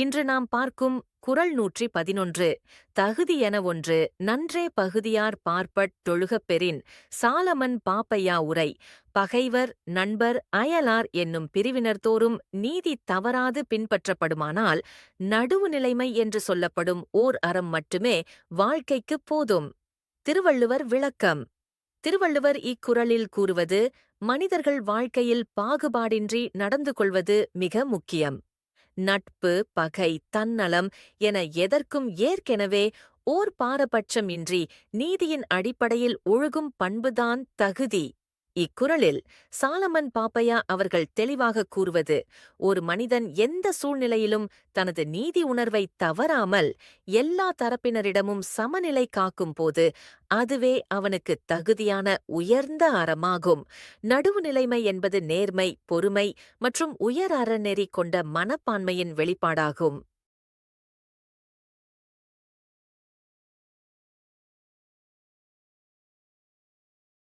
இன்று நாம் பார்க்கும் குறள் நூற்றி பதினொன்று தகுதி என ஒன்று நன்றே பகுதியார் பார்ப்பட் தொழுகப் பெறின் சாலமன் பாப்பையா உரை பகைவர் நண்பர் அயலார் என்னும் பிரிவினர் தோறும் நீதி தவறாது பின்பற்றப்படுமானால் நடுவு நிலைமை என்று சொல்லப்படும் ஓர் அறம் மட்டுமே வாழ்க்கைக்குப் போதும். திருவள்ளுவர் விளக்கம். திருவள்ளுவர் இக்குறளில் கூறுவது மனிதர்கள் வாழ்க்கையில் பாகுபாடின்றி நடந்து கொள்வது மிக முக்கியம். நட்பு பகை தன்னலம் என எதற்கும் ஏற்கெனவே ஓர் பாரபட்சம் இன்றி நீதியின் அடிப்படையில் ஒழுகும் பண்புதான் தகுதி. இக்குறளில் சாலமன் பாப்பையா அவர்கள் தெளிவாக கூறுவது ஒரு மனிதன் எந்த சூழ்நிலையிலும் தனது நீதி உணர்வை தவறாமல் எல்லா தரப்பினரிடமும் சமநிலை காக்கும் போது அதுவே அவனுக்கு தகுதியான உயர்ந்த அறமாகும். நடுவுநிலைமை என்பது நேர்மை பொறுமை மற்றும் உயர் அறநெறி கொண்ட மனப்பான்மையின் வெளிப்பாடாகும்.